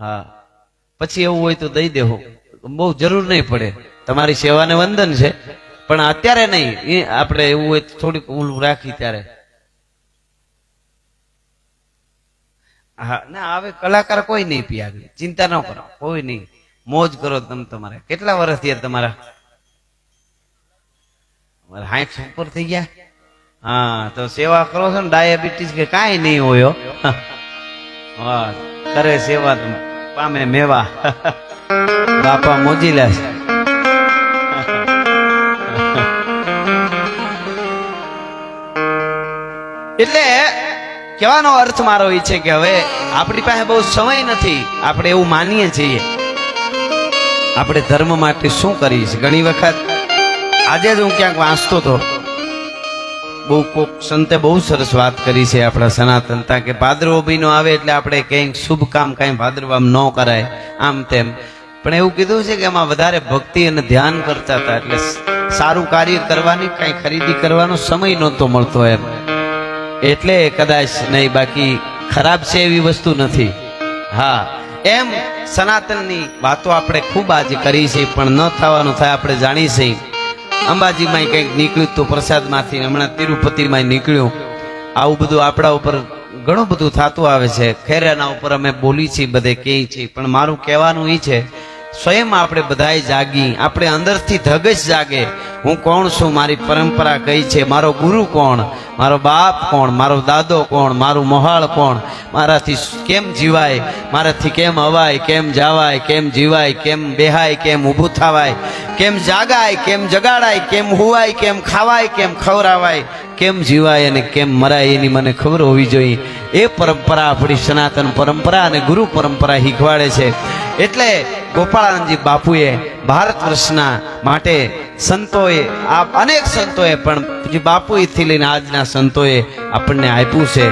હા. પછી એવું હોય તો દઈ દેવો બહુ જરૂર નહીં પડે. તમારી સેવાને વંદન છે. પણ અત્યારે નહીં. એ આપણે એવું હોય તો થોડીક ઓલું રાખી ત્યારે. હા, ના, હવે કલાકાર કોઈ નહીં પી ચિંતા ન કરો. કોઈ નહીં. મોજ કરો તમે તમારે. કેટલા વર્ષ થયા તમારા? હાઈઠ ઉપર થઈ ગયા? હા, તો સેવા કરો છો ને, ડાયાબિટીસ કે કાંઈ નહીં હોય કરે સેવા તો પામે મેવા. બાપા મોજી લે એટલે કહેવાનો અર્થ મારો એ છે કે હવે આપણી પાસે બહુ સમય નથી. આપણે એવું માનીએ છીએ. આપણે ધર્મ માટે શું કરીએ છીએ ઘણી વખત આજે જ હું ક્યાંક વાંચતો હતો. બહુ કોક સંતે બહુ સરસ વાત કરી છે આપણા સનાતનતા કે ભાદરવો મહિનો આવે એટલે આપણે કંઈક શુભ કામ કાંઈ ભાદરવામાં ન કરાય, આમ તેમ. પણ એવું કીધું છે કે એમાં વધારે ભક્તિ અને ધ્યાન કરતા હતા એટલે સારું કાર્ય કરવાની, કાંઈ ખરીદી કરવાનો સમય નહોતો મળતો એમ. એટલે કદાચ નહીં, બાકી ખરાબ છે એવી વસ્તુ નથી. હા, એમ સનાતનની વાતો આપણે ખૂબ આજે કરી છે, પણ ન થવાનું થાય, આપણે જાણી અંબાજીમાં કંઈક નીકળ્યું તો પ્રસાદમાંથી હમણાં તિરુપતિમાં નીકળ્યું. આવું બધું આપણા ઉપર ઘણું બધું થતું આવે છે. ખેરાના ઉપર અમે બોલી છીએ, બધે કહે છીએ. પણ મારું કહેવાનું એ છે સ્વયં આપણે બધાએ જાગી, આપણે અંદરથી ધગશ જાગે, હું કોણ છું, મારી પરંપરા કઈ છે, મારો ગુરુ કોણ, મારો બાપ કોણ, મારો દાદો કોણ, મારું મોહાળ કોણ, મારાથી કેમ જીવાય, મારાથી કેમ અવાય, કેમ જાવાય, કેમ જીવાય, કેમ બેહાય, કેમ ઊભું થવાય, કેમ જાગાય, કેમ જગાડાય, કેમ હુવાય, કેમ ખાવાય, કેમ ખવરાવાય, કેમ જીવાય અને કેમ મરાય એની મને ખબર હોવી જોઈએ. એ પરંપરા આપણી સનાતન પરંપરા અને ગુરુ પરંપરા શીખવાડે છે. એટલે ગોપાળાનંદજી બાપુએ ભારત વર્ષના માટે સંતોએ આ અનેક સંતોએ પણ બાપુથી લઈને આજના સંતોએ આપણને આપ્યું છે.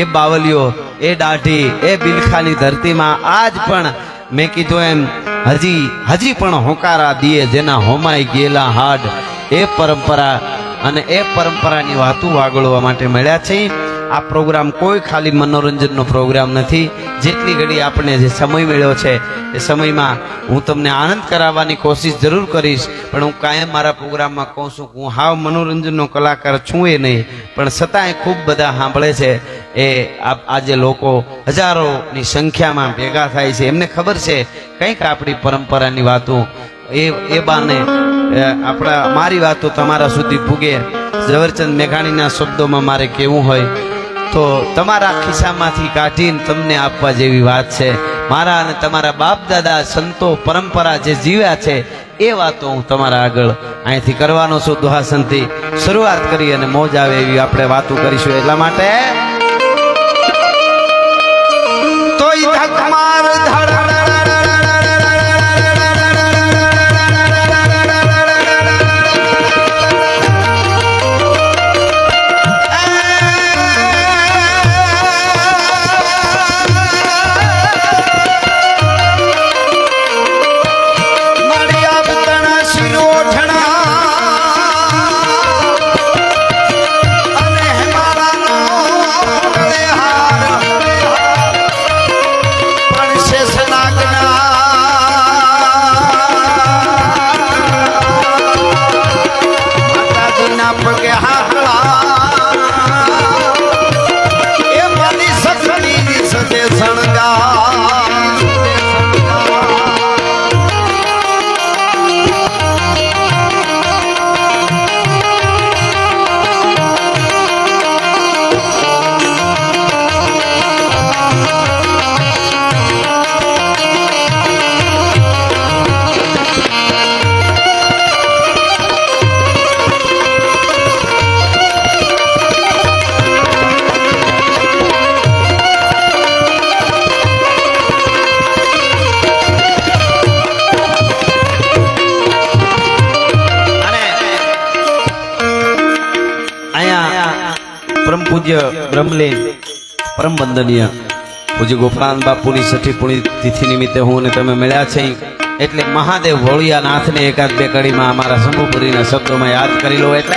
એ બાવલીઓ, એ દાઢી, એ બિલખાની ધરતીમાં આજ પણ મેં કીધું એમ, હજી હજી પણ હોકારા દીએ જેના હોમાઈ ગયેલા હાડ. એ પરંપરા અને એ પરંપરાની વાતો વાગળવા માટે મળ્યા છે. આ પ્રોગ્રામ કોઈ ખાલી મનોરંજનનો પ્રોગ્રામ નથી. જેટલી ઘડી આપણે જે સમય મળ્યો છે, એ સમયમાં હું તમને આનંદ કરાવવાની કોશિશ જરૂર કરીશ, પણ હું કાયમ મારા પ્રોગ્રામમાં કહું છું હું હાવ મનોરંજનનો કલાકાર છું એ નહીં, પણ છતાંય ખૂબ બધા સાંભળે છે. એ આજે લોકો હજારોની સંખ્યામાં ભેગા થાય છે. એમને ખબર છે, કંઈક આપણી પરંપરાની વાતો. એ એ બાને આપણા, મારી વાતો તમારા સુધી પૂગે ઝવેરચંદ મેઘાણીના શબ્દોમાં મારે કેવું હોય તો તમારા ખિસ્સામાંથી કાઢીને તમને આપવા જેવી વાત છે. મારા અને તમારા બાપ દાદા સંતો પરંપરા જે જીવ્યા છે, એ વાતો હું તમારા આગળ અહીંથી કરવાનો છું. દુહાસનથી શરૂઆત કરી અને મોજ આવે એવી આપણે વાતો કરીશું એટલા માટે બ્રહ્મલીન પરમ વંદનીય પૂજ્ય ગોપાલ બાપુની છઠ્ઠી પુણ્ય તિથિ નિમિત્તે હું અને તમે મળ્યા છે. એટલે મહાદેવ નાથને એકાદ બે કડીમાં અમારા શંભુપુરીના શબ્દોમાં યાદ કરી લો એટલે